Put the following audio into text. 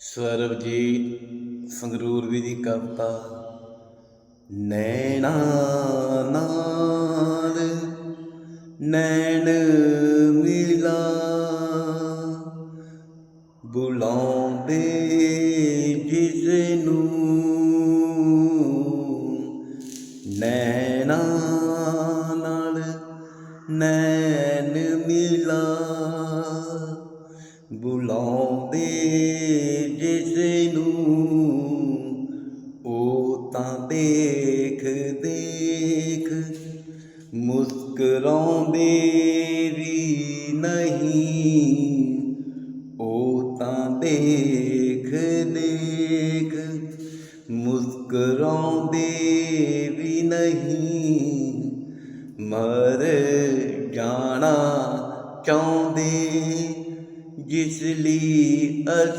ਸਰਬਜੀਤ ਸੰਗਰੂਰ ਵੀ ਦੀ ਕਵਿਤਾ, ਨੈਣਾ ਨਾਲ ਨੈਣ ਮਿਲਾ, ਬੁਲਾਉਂਦੇ ਜਿਸ ਨੂੰ ਨੈਣਾ ਨਾਲ ਨੈਣ ਮਿਲਾ, ਬੁਲਾਉਂਦੇ ਤਾਂ ਦੇਖ ਦੇਖ। ਮੁਸਕਰਾਉਂਦੇ ਵੀ ਨਹੀਂ, ਉਹ ਤਾਂ ਦੇਖ ਦੇਖ। ਮੁਸਕਰਾਉਂਦੇ ਵੀ ਨਹੀਂ, ਮਰ ਜਾਣਾ ਚਾਹੁੰਦੇ, ਜਿਸ ਲਈ ਅਸ